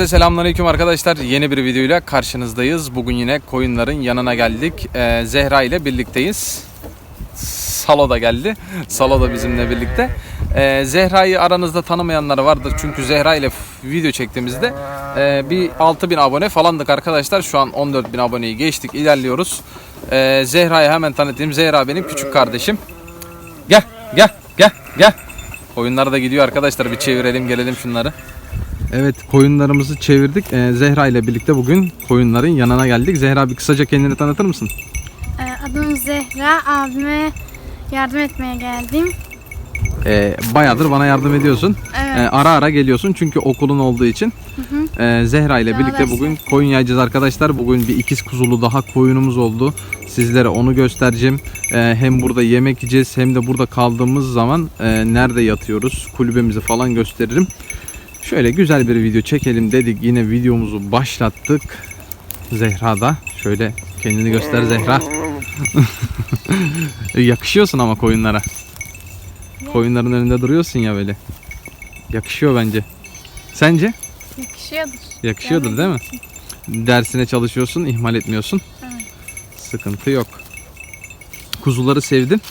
Herkese selamünaleyküm arkadaşlar. Yeni bir videoyla karşınızdayız. Bugün yine koyunların yanına geldik. Ee, Zehra ile birlikteyiz. Salo da geldi. Salo da bizimle birlikte. Ee, Zehra'yı aranızda tanımayanlar vardır. Çünkü Zehra ile video çektiğimizde e, bir 6000 abone falandık arkadaşlar. Şu an 14000 aboneyi geçtik. ilerliyoruz. Ee, Zehra'yı hemen tanıtayım. Zehra benim küçük kardeşim. Gel, gel, gel, gel. Koyunlar da gidiyor arkadaşlar. Bir çevirelim gelelim şunları. Evet koyunlarımızı çevirdik. Ee, Zehra ile birlikte bugün koyunların yanına geldik. Zehra bir kısaca kendini tanıtır mısın? Ee, Adım Zehra. Abime yardım etmeye geldim. Ee, bayağıdır bana yardım ediyorsun. Evet. Ee, ara ara geliyorsun çünkü okulun olduğu için. Ee, Zehra ile birlikte bugün koyun yayacağız arkadaşlar. Bugün bir ikiz kuzulu daha koyunumuz oldu. Sizlere onu göstereceğim. Ee, hem burada yemek yiyeceğiz hem de burada kaldığımız zaman e, nerede yatıyoruz kulübemizi falan gösteririm. Şöyle güzel bir video çekelim dedik. Yine videomuzu başlattık. Zehra da şöyle kendini göster Zehra. Yakışıyorsun ama koyunlara. Koyunların önünde duruyorsun ya böyle. Yakışıyor bence. Sence? Yakışıyordur. Yakışıyordur değil mi? Dersine çalışıyorsun, ihmal etmiyorsun. Evet. Sıkıntı yok. Kuzuları sevdin.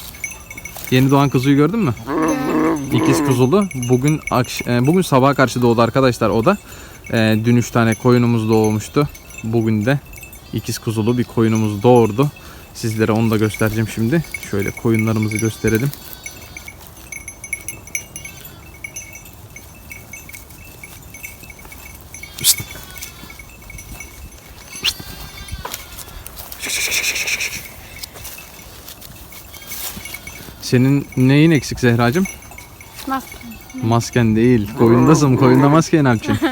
Yeni doğan kuzuyu gördün mü? İkiz kuzulu. Bugün akş- e, bugün sabaha karşı doğdu arkadaşlar o da. E, dün 3 tane koyunumuz doğmuştu. Bugün de ikiz kuzulu bir koyunumuz doğurdu. Sizlere onu da göstereceğim şimdi. Şöyle koyunlarımızı gösterelim. Senin neyin eksik Zehracığım? Mas Masken değil. Koyundasın. Koyunda maske ne yapacaksın?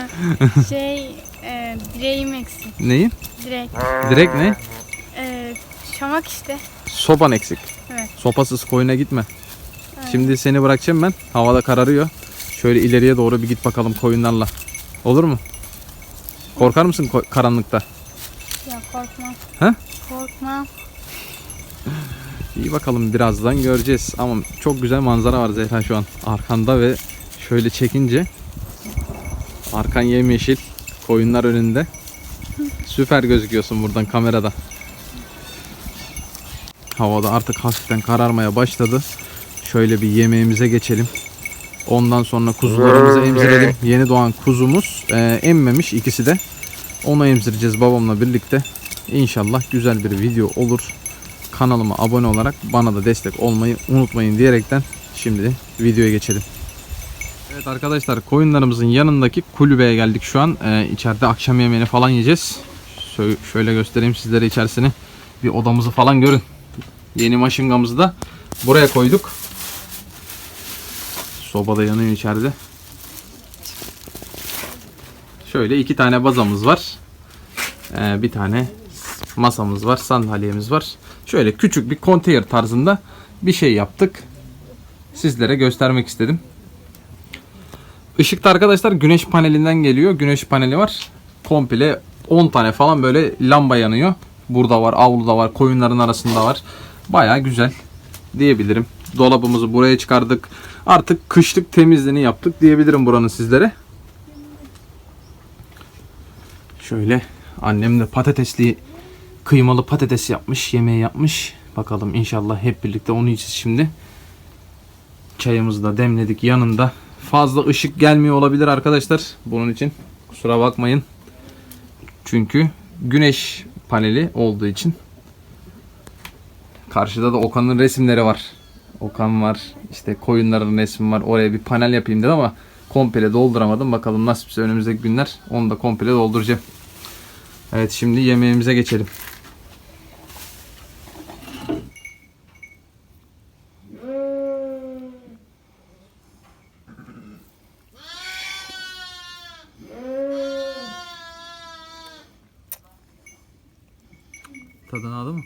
şey, e, direğim eksik. Neyin? Direk. Direkt ne? E, şamak işte. Sopan eksik. Evet. Sopasız koyuna gitme. Evet. Şimdi seni bırakacağım ben. Havada kararıyor. Şöyle ileriye doğru bir git bakalım koyunlarla. Olur mu? Korkar mısın ko- karanlıkta? Ya korkmam. He? Korkmam. İyi bakalım birazdan göreceğiz. Ama çok güzel manzara var Zehra şu an. Arkanda ve şöyle çekince arkan yemyeşil. Koyunlar önünde. Süper gözüküyorsun buradan kamerada. Havada artık hafiften kararmaya başladı. Şöyle bir yemeğimize geçelim. Ondan sonra kuzularımızı emzirelim. Yeni doğan kuzumuz e, emmemiş ikisi de. Onu emzireceğiz babamla birlikte. İnşallah güzel bir video olur kanalıma abone olarak bana da destek olmayı unutmayın diyerekten şimdi videoya geçelim. Evet arkadaşlar koyunlarımızın yanındaki kulübeye geldik şu an. Ee, içeride akşam yemeğini falan yiyeceğiz. Şöyle, şöyle göstereyim sizlere içerisini. Bir odamızı falan görün. Yeni maşingamızı da buraya koyduk. Soba da yanıyor içeride. Şöyle iki tane bazamız var. Ee, bir tane masamız var, sandalyemiz var. Şöyle küçük bir konteyner tarzında bir şey yaptık. Sizlere göstermek istedim. Işık da arkadaşlar güneş panelinden geliyor. Güneş paneli var. Komple 10 tane falan böyle lamba yanıyor. Burada var, avluda var, koyunların arasında var. Baya güzel diyebilirim. Dolabımızı buraya çıkardık. Artık kışlık temizliğini yaptık diyebilirim buranın sizlere. Şöyle annem de patatesli kıymalı patates yapmış, yemeği yapmış. Bakalım inşallah hep birlikte onu yiyeceğiz şimdi. Çayımızı da demledik yanında. Fazla ışık gelmiyor olabilir arkadaşlar. Bunun için kusura bakmayın. Çünkü güneş paneli olduğu için. Karşıda da Okan'ın resimleri var. Okan var. İşte koyunların resmi var. Oraya bir panel yapayım dedim ama komple dolduramadım. Bakalım nasipse önümüzdeki günler onu da komple dolduracağım. Evet şimdi yemeğimize geçelim. Tadını aldı mı?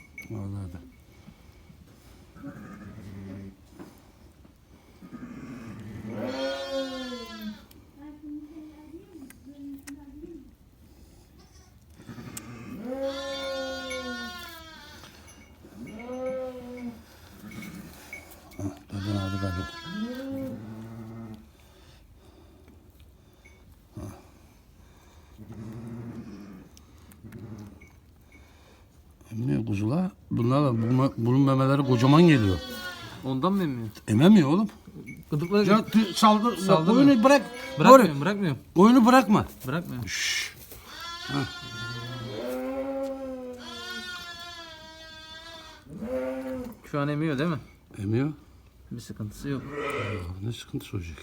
Tadını aldı galiba. Emmiyor kuzular. Bunlar da bu- bunun memeleri kocaman geliyor. Ondan mı emmiyor? Ememiyor oğlum. Gıdıkla Ya tü- saldır. Oyunu bırak. Bırakmıyorum, bırakmıyorum. Oyunu bırakma. Bırakmıyorum. Şu an emiyor değil mi? Emiyor. Bir sıkıntısı yok. Ne sıkıntısı olacak?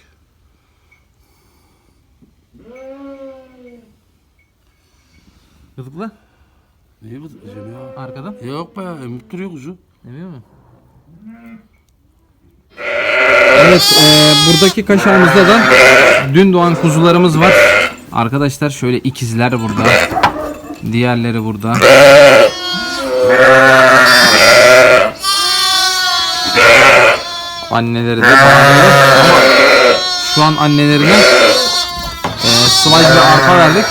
Gıdıkla. Neyi bırakacağım ya? Arkadan. Yok be emip duruyor kuzu. Emiyor mu? Evet, e, buradaki kaşağımızda da dün doğan kuzularımız var. Arkadaşlar şöyle ikizler burada. Diğerleri burada. Anneleri de bağırıyor. Ama şu an annelerine e, sıvay bir arpa verdik.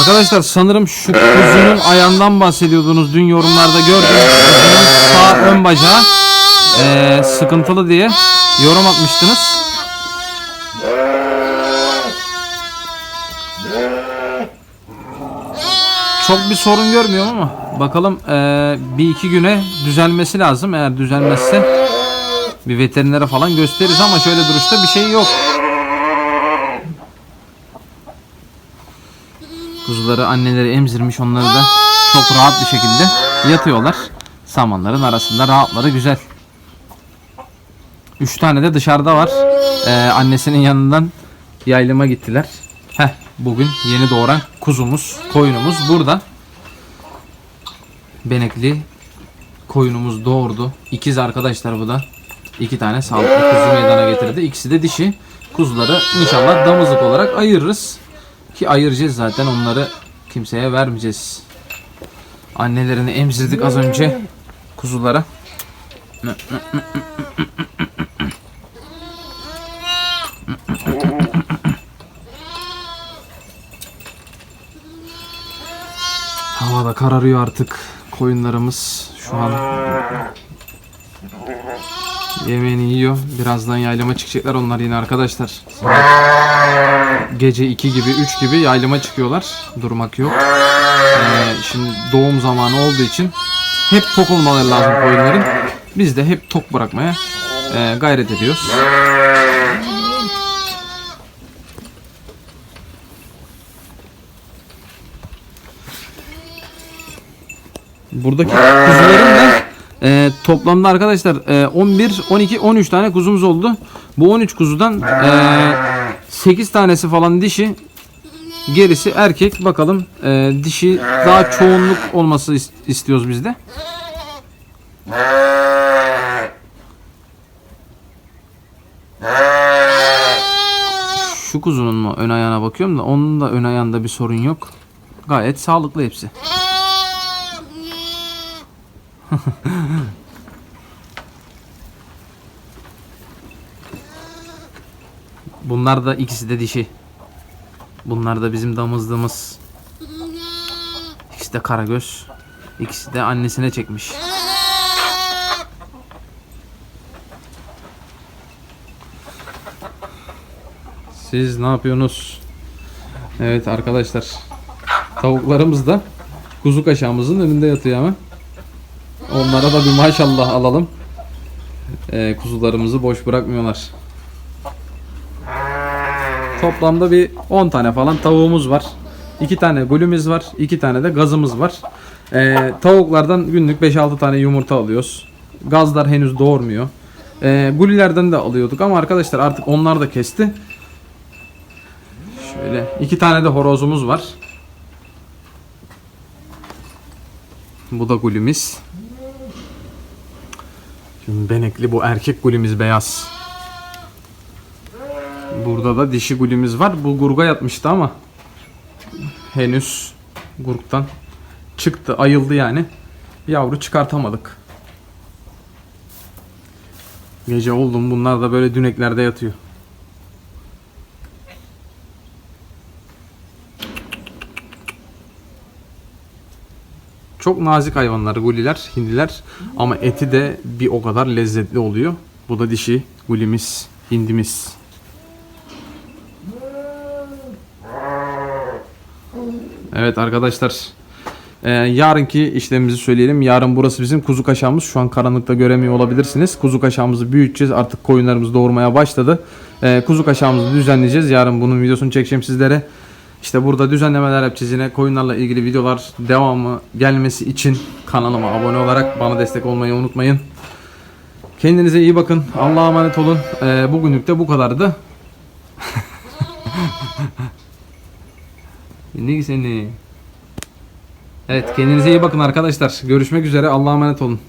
Arkadaşlar sanırım şu kuzunun ayağından bahsediyordunuz. Dün yorumlarda gördüm. Kuzunun sağ ön bacağı eee, sıkıntılı diye yorum atmıştınız. Çok bir sorun görmüyorum ama bakalım eee, bir iki güne düzelmesi lazım. Eğer düzelmezse bir veterinere falan gösteririz ama şöyle duruşta bir şey yok. Kuzuları anneleri emzirmiş onları da çok rahat bir şekilde yatıyorlar. Samanların arasında rahatları güzel. Üç tane de dışarıda var. Ee, annesinin yanından yaylıma gittiler. Heh, bugün yeni doğuran kuzumuz, koyunumuz burada. Benekli koyunumuz doğurdu. İkiz arkadaşlar bu da. İki tane sağlıklı kuzu meydana getirdi. İkisi de dişi. Kuzuları inşallah damızlık olarak ayırırız. Ki ayıracağız zaten onları kimseye vermeyeceğiz. Annelerini emzirdik az önce kuzulara. Hava da kararıyor artık. Koyunlarımız şu an yemeğini yiyor. Birazdan yaylama çıkacaklar onlar yine arkadaşlar. Gece 2 gibi 3 gibi yaylama çıkıyorlar. Durmak yok. Ee, şimdi doğum zamanı olduğu için hep tok olmaları lazım koyunların. Biz de hep tok bırakmaya e, gayret ediyoruz. Buradaki kuzuların e, toplamda arkadaşlar e, 11, 12, 13 tane kuzumuz oldu. Bu 13 kuzudan e, 8 tanesi falan dişi, gerisi erkek. Bakalım e, dişi daha çoğunluk olması is- istiyoruz biz de. Şu kuzunun mu ön ayağına bakıyorum da onun da ön ayağında bir sorun yok. Gayet sağlıklı hepsi. Bunlar da ikisi de dişi. Bunlar da bizim damızlığımız. İkisi de karagöz. İkisi de annesine çekmiş. Siz ne yapıyorsunuz? Evet arkadaşlar. Tavuklarımız da kuzu kaşağımızın önünde yatıyor ama. Onlara da bir maşallah alalım. Ee, kuzularımızı boş bırakmıyorlar. Toplamda bir 10 tane falan tavuğumuz var. 2 tane gülümüz var. 2 tane de gazımız var. Ee, tavuklardan günlük 5-6 tane yumurta alıyoruz. Gazlar henüz doğurmuyor. Ee, gulilerden de alıyorduk ama arkadaşlar artık onlar da kesti. Şöyle iki tane de horozumuz var. Bu da gulimiz. Şimdi benekli bu erkek gulimiz beyaz. Burada da dişi gulimiz var. Bu gurga yatmıştı ama henüz gurktan çıktı, ayıldı yani. Yavru çıkartamadık. Gece oldum bunlar da böyle düneklerde yatıyor. Çok nazik hayvanlar guliler, hindiler ama eti de bir o kadar lezzetli oluyor. Bu da dişi gulimiz, hindimiz. Evet arkadaşlar. Ee, yarınki işlemimizi söyleyelim. Yarın burası bizim kuzu kaşağımız. Şu an karanlıkta göremiyor olabilirsiniz. Kuzu kaşağımızı büyüteceğiz. Artık koyunlarımız doğurmaya başladı. Ee, kuzu kaşağımızı düzenleyeceğiz. Yarın bunun videosunu çekeceğim sizlere. İşte burada düzenlemeler yapacağız. Koyunlarla ilgili videolar devamı gelmesi için kanalıma abone olarak bana destek olmayı unutmayın. Kendinize iyi bakın. Allah'a emanet olun. Ee, bugünlük de bu kadardı. ne seni? Evet kendinize iyi bakın arkadaşlar. Görüşmek üzere. Allah'a emanet olun.